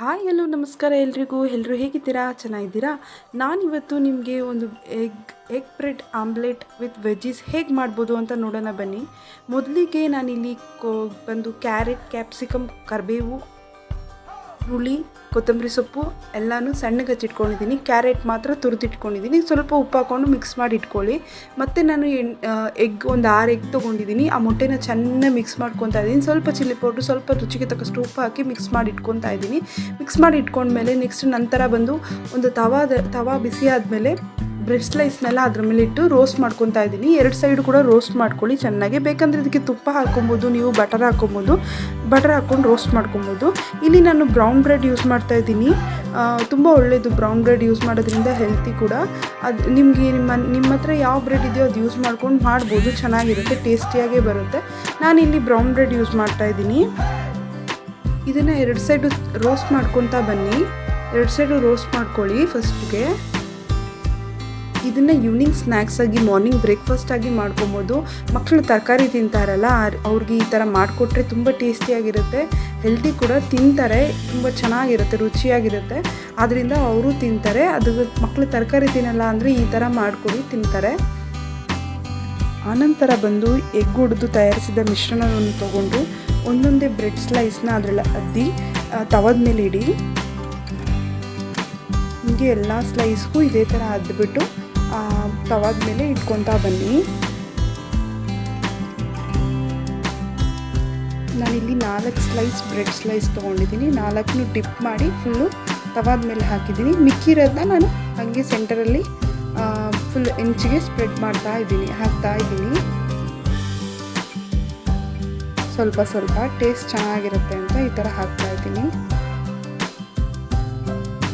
Hi, hello, ನಮಸ್ಕಾರ ಎಲ್ರಿಗೂ. ಎಲ್ಲರೂ ಹೇಗಿದ್ದೀರಾ? ಚೆನ್ನಾಗಿದ್ದೀರಾ? ನಾನಿವತ್ತು ನಿಮಗೆ ಒಂದು egg egg bread omelette with veggies ಹೇಗೆ ಮಾಡ್ಬೋದು ಅಂತ ನೋಡೋಣ ಬನ್ನಿ. ಮೊದಲಿಗೆ ನಾನಿಲ್ಲಿ ಕೋ, ಬಂದು ಕ್ಯಾರೆಟ್, ಕ್ಯಾಪ್ಸಿಕಮ್, ಕರಿಬೇವು ಹುಳಿ ಕೊತ್ತಂಬರಿ ಸೊಪ್ಪು ಎಲ್ಲನೂ ಸಣ್ಣಗೆ ಹಚ್ಚಿಟ್ಕೊಂಡಿದ್ದೀನಿ. ಕ್ಯಾರೆಟ್ ಮಾತ್ರ ತುರಿದಿಟ್ಕೊಂಡಿದ್ದೀನಿ. ಸ್ವಲ್ಪ ಉಪ್ಪು ಹಾಕ್ಕೊಂಡು ಮಿಕ್ಸ್ ಮಾಡಿ ಇಟ್ಕೊಳ್ಳಿ. ಮತ್ತು ನಾನು ಎಗ್ ಒಂದು ಆರು ಎಗ್ ತೊಗೊಂಡಿದ್ದೀನಿ. ಆ ಮೊಟ್ಟೆನ ಚೆನ್ನಾಗಿ ಮಿಕ್ಸ್ ಮಾಡ್ಕೊತಾ ಇದ್ದೀನಿ. ಸ್ವಲ್ಪ ಚಿಲ್ಲಿ ಪೌಡ್ರು ಸ್ವಲ್ಪ ರುಚಿಗೆ ತಕ್ಕಷ್ಟು ಉಪ್ಪು ಹಾಕಿ ಮಿಕ್ಸ್ ಮಾಡಿ ಇಟ್ಕೊತಾ ಇದ್ದೀನಿ. ಮಿಕ್ಸ್ ಮಾಡಿ ಇಟ್ಕೊಂಡ್ಮೇಲೆ ನೆಕ್ಸ್ಟ್ ನಂತರ ಬಂದು ಒಂದು ತವಾದ, ತವಾ ಬಿಸಿ ಆದಮೇಲೆ ಬ್ರೆಡ್ ಸ್ಲೈಸ್ನೆಲ್ಲ ಅದ್ರ ಮೇಲೆ ಇಟ್ಟು ರೋಸ್ಟ್ ಮಾಡ್ಕೊತಾ ಇದ್ದೀನಿ. ಎರಡು ಸೈಡು ಕೂಡ ರೋಸ್ಟ್ ಮಾಡ್ಕೊಳ್ಳಿ. ಚೆನ್ನಾಗಿ ಬೇಕಂದರೆ ಇದಕ್ಕೆ ತುಪ್ಪ ಹಾಕೊಬೋದು ನೀವು ಬಟರ್ ಹಾಕೊಬೋದು ಬಟರ್ ಹಾಕ್ಕೊಂಡು ರೋಸ್ಟ್ ಮಾಡ್ಕೊಬೋದು. ಇಲ್ಲಿ ನಾನು ಬ್ರೌನ್ ಬ್ರೆಡ್ ಯೂಸ್ ಮಾಡ್ತಾ ಇದ್ದೀನಿ. ತುಂಬ ಒಳ್ಳೆಯದು ಬ್ರೌನ್ ಬ್ರೆಡ್ ಯೂಸ್ ಮಾಡೋದ್ರಿಂದ ಹೆಲ್ತಿ ಕೂಡ. ಅದು ನಿಮಗೆ ನಿಮ್ಮ ನಿಮ್ಮ ಹತ್ರ ಯಾವ ಬ್ರೆಡ್ ಇದೆಯೋ ಅದು ಯೂಸ್ ಮಾಡ್ಕೊಂಡು ಮಾಡ್ಬೋದು. ಚೆನ್ನಾಗಿರುತ್ತೆ, ಟೇಸ್ಟಿಯಾಗೇ ಬರುತ್ತೆ. ನಾನು ಇಲ್ಲಿ ಬ್ರೌನ್ ಬ್ರೆಡ್ ಯೂಸ್ ಮಾಡ್ತಾ ಇದ್ದೀನಿ. ಇದನ್ನು ಎರಡು ಸೈಡು ರೋಸ್ಟ್ ಮಾಡ್ಕೊತಾ ಬನ್ನಿ. ಎರಡು ಸೈಡು ರೋಸ್ಟ್ ಮಾಡ್ಕೊಳ್ಳಿ ಫಸ್ಟ್ಗೆ. ಇದನ್ನು ಈವ್ನಿಂಗ್ ಸ್ನ್ಯಾಕ್ಸ್ ಆಗಿ ಮಾರ್ನಿಂಗ್ ಬ್ರೇಕ್ಫಾಸ್ಟ್ ಆಗಿ ಮಾಡ್ಕೊಬೋದು. ಮಕ್ಕಳು ತರಕಾರಿ ತಿಂತಾರಲ್ಲ ಅವ್ರಿಗೆ ಈ ಥರ ಮಾಡಿಕೊಟ್ರೆ ತುಂಬ ಟೇಸ್ಟಿಯಾಗಿರುತ್ತೆ ಹೆಲ್ತಿ ಕೂಡ ತಿಂತಾರೆ, ತುಂಬ ಚೆನ್ನಾಗಿರುತ್ತೆ, ರುಚಿಯಾಗಿರುತ್ತೆ. ಆದ್ದರಿಂದ ಅವರು ತಿಂತಾರೆ, ಅದು ಮಕ್ಕಳು ತರಕಾರಿ ತಿನ್ನಲ್ಲ ಅಂದರೆ ಈ ಥರ ಮಾಡಿಕೊಡಿ ತಿಂತಾರೆ. ಆನಂತರ ಬಂದು ಎಗ್ ಹೊಡೆದು ತಯಾರಿಸಿದ ಮಿಶ್ರಣವನ್ನು ತೊಗೊಂಡು ಒಂದೊಂದೇ ಬ್ರೆಡ್ ಸ್ಲೈಸ್ನ ಅದರಲ್ಲಿ ಅದ್ದಿ ತವದ ಮೇಲೆ ಇಡಿ. ಹೀಗೆ ಎಲ್ಲ ಸ್ಲೈಸ್ಗೂ ಇದೇ ಥರ ಅದ್ಬಿಟ್ಟು ತವಾದ ಮೇಲೆ ಇಟ್ಕೊತಾ ಬನ್ನಿ. ನಾನಿಲ್ಲಿ ನಾಲ್ಕು ಸ್ಲೈಸ್ ಬ್ರೆಡ್ ಸ್ಲೈಸ್ ತೊಗೊಂಡಿದ್ದೀನಿ. ನಾಲ್ಕನ್ನು ಡಿಪ್ ಮಾಡಿ ಫುಲ್ಲು ತವಾದ ಮೇಲೆ ಹಾಕಿದ್ದೀನಿ. ಮಿಕ್ಕಿರೋದನ್ನ ನಾನು ಹಾಗೆ ಸೆಂಟರಲ್ಲಿ ಫುಲ್ ಇಂಚಿಗೆ ಸ್ಪ್ರೆಡ್ ಮಾಡ್ತಾ ಇದ್ದೀನಿ, ಹಾಕ್ತಾ ಇದ್ದೀನಿ. ಸ್ವಲ್ಪ ಸ್ವಲ್ಪ ಟೇಸ್ಟ್ ಚೆನ್ನಾಗಿರುತ್ತೆ ಅಂತ ಈ ಥರ ಹಾಕ್ತಾ ಇದ್ದೀನಿ.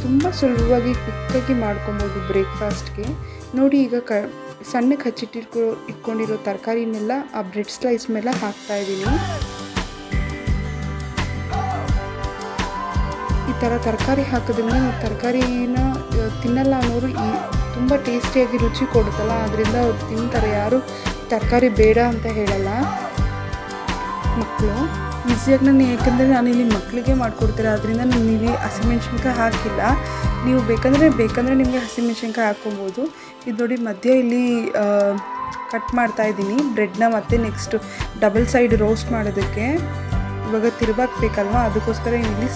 ತುಂಬ ಸುಲಭವಾಗಿ ಕ್ವಿಕ್ಕಾಗಿ ಮಾಡ್ಕೊಬೋದು ಬ್ರೇಕ್ಫಾಸ್ಟ್ಗೆ ನೋಡಿ ಈಗ ಕ ಸಣ್ಣಕ್ಕೆ ಹಚ್ಚಿಟ್ಟಿಟ್ಕೊ ಇಟ್ಕೊಂಡಿರೋ ತರಕಾರಿನೆಲ್ಲ ಆ ಬ್ರೆಡ್ ಸ್ಲೈಸ್ ಮೇಲೆ ಹಾಕ್ತಾ ಇದ್ದೀನಿ. ಈ ಥರ ತರಕಾರಿ ಹಾಕೋದ್ರಿಂದ ತರಕಾರಿನ ತಿನ್ನಲ್ಲ ಅನ್ನೋರು ಈ ತುಂಬ ಟೇಸ್ಟಿಯಾಗಿ ರುಚಿ ಕೊಡುತ್ತಲ್ಲ ಅದರಿಂದ ಅವ್ರು ತಿಂತಾರೆ. ಯಾರು ತರಕಾರಿ ಬೇಡ ಅಂತ ಹೇಳಲ್ಲ. ಮಕ್ಕಳು. ಈಸಿಯಾಗಿ ನಾನು ಯಾಕಂದರೆ ನಾನು ಇಲ್ಲಿ ಮಕ್ಕಳಿಗೆ ಮಾಡಿಕೊಡ್ತೀರ ಅದರಿಂದ ನಾನು ಇಲ್ಲಿ ಹಸಿಮೆಣ್ಸಿನ್ಕಾಯಿ ಹಾಕಿಲ್ಲ. ನೀವು ಬೇಕಂದರೆ ಬೇಕಂದರೆ ನಿಮಗೆ ಹಸಿಮೆಣ್ಸಿನ್ಕಾಯಿ ಹಾಕ್ಕೊಬೋದು ಇದು ನೋಡಿ ಮಧ್ಯೆ ಇಲ್ಲಿ ಕಟ್ ಮಾಡ್ತಾ ಇದ್ದೀನಿ. ಬ್ರೆಡ್ನ ಮತ್ತೆ ನೆಕ್ಸ್ಟ್ ಡಬಲ್ ಸೈಡ್ ರೋಸ್ಟ್ ಮಾಡೋದಕ್ಕೆ. ಇವಾಗ ತಿರುವಾಕ್ಬೇಕಲ್ವ? ಅದಕ್ಕೋಸ್ಕರ ಇಲ್ಲಿ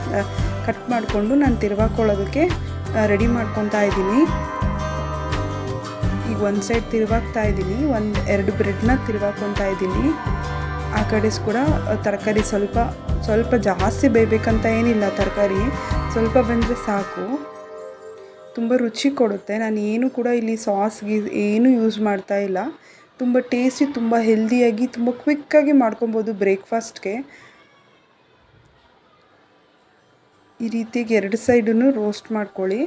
ಕಟ್ ಮಾಡಿಕೊಂಡು ನಾನು ತಿರುವಾಕೊಳ್ಳೋದಕ್ಕೆ ರೆಡಿ ಮಾಡ್ಕೊತಾ ಇದ್ದೀನಿ. ಈಗ ಒಂದು ಸೈಡ್ ತಿರುವಾಕ್ತಾ ಇದ್ದೀನಿ. ಒಂದು, ಎರಡು ಬ್ರೆಡ್ನ ತಿರ್ವಾಕೊತಾ ಇದ್ದೀನಿ. ಆ ಕಡೆ ಕೂಡ ತರಕಾರಿ ಸ್ವಲ್ಪ ಸ್ವಲ್ಪ ಜಾಸ್ತಿ ಬೇಯಬೇಕಂತ ಏನಿಲ್ಲ ತರಕಾರಿ. ಸ್ವಲ್ಪ ಬಂದರೆ ಸಾಕು. ತುಂಬ ರುಚಿ ಕೊಡುತ್ತೆ. ನಾನು ಏನು ಕೂಡ ಇಲ್ಲಿ ಸಾಸ್, ಗೀಸ್ ಏನೂ ಯೂಸ್ ಮಾಡ್ತಾ ಇಲ್ಲ. ತುಂಬ ಟೇಸ್ಟಿ ತುಂಬ ಹೆಲ್ದಿಯಾಗಿ ತುಂಬ ಕ್ವಿಕ್ಕಾಗಿ ಮಾಡ್ಕೊಬೋದು ಬ್ರೇಕ್ಫಾಸ್ಟ್ಗೆ ಈ ರೀತಿಯಾಗಿ ಎರಡು ಸೈಡನ್ನು ರೋಸ್ಟ್ ಮಾಡ್ಕೊಳ್ಳಿ.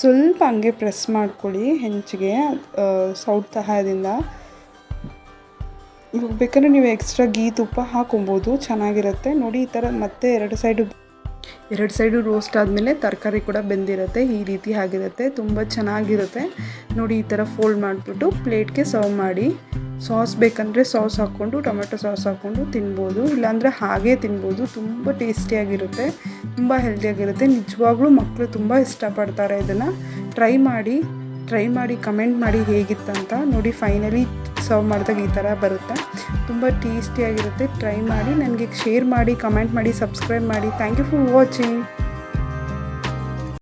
ಸ್ವಲ್ಪ ಹಂಗೆ ಪ್ರೆಸ್ ಮಾಡ್ಕೊಳ್ಳಿ ಹೆಂಚಿಗೆ ಸೌಟ್ ಸಹಾಯದಿಂದ. ಇವಾಗ ಬೇಕಾದ್ರೆ ನೀವು ಎಕ್ಸ್ಟ್ರಾ ಗೀ ತುಪ್ಪ ಹಾಕೊಬೋದು, ಚೆನ್ನಾಗಿರುತ್ತೆ. ನೋಡಿ, ಈ ಥರ ಮತ್ತೆ ಎರಡು ಸೈಡು ಎರಡು ಸೈಡು ರೋಸ್ಟ್ ಆದಮೇಲೆ ತರಕಾರಿ ಕೂಡ ಬೆಂದಿರುತ್ತೆ. ಈ ರೀತಿ ಆಗಿರುತ್ತೆ. ತುಂಬ ಚೆನ್ನಾಗಿರುತ್ತೆ. ನೋಡಿ, ಈ ಥರ ಫೋಲ್ಡ್ ಮಾಡಿಬಿಟ್ಟು ಪ್ಲೇಟ್ಗೆ ಸರ್ವ್ ಮಾಡಿ. ಸಾಸ್ ಬೇಕಂದರೆ ಸಾಸ್ ಹಾಕ್ಕೊಂಡು, ಟೊಮೆಟೊ ಸಾಸ್ ಹಾಕ್ಕೊಂಡು ತಿನ್ಬೋದು. ಇಲ್ಲಾಂದರೆ ಹಾಗೇ ತಿನ್ಬೋದು. ತುಂಬ ಟೇಸ್ಟಿಯಾಗಿರುತ್ತೆ ತುಂಬ ಹೆಲ್ದಿಯಾಗಿರುತ್ತೆ ನಿಜವಾಗ್ಲೂ ಮಕ್ಕಳು ತುಂಬ ಇಷ್ಟಪಡ್ತಾರೆ ಇದನ್ನು. ಟ್ರೈ ಮಾಡಿ ಟ್ರೈ ಮಾಡಿ ಕಮೆಂಟ್ ಮಾಡಿ ಹೇಗಿತ್ತಂತ. ನೋಡಿ ಫೈನಲಿ ಸರ್ವ್ ಮಾಡಿದಾಗ ಈ ಥರ ಬರುತ್ತೆ. ತುಂಬ ಟೇಸ್ಟಿಯಾಗಿರುತ್ತೆ ಟ್ರೈ ಮಾಡಿ, ನನಗೆ ಶೇರ್ ಮಾಡಿ ಕಮೆಂಟ್ ಮಾಡಿ ಸಬ್ಸ್ಕ್ರೈಬ್ ಮಾಡಿ. Thank you for watching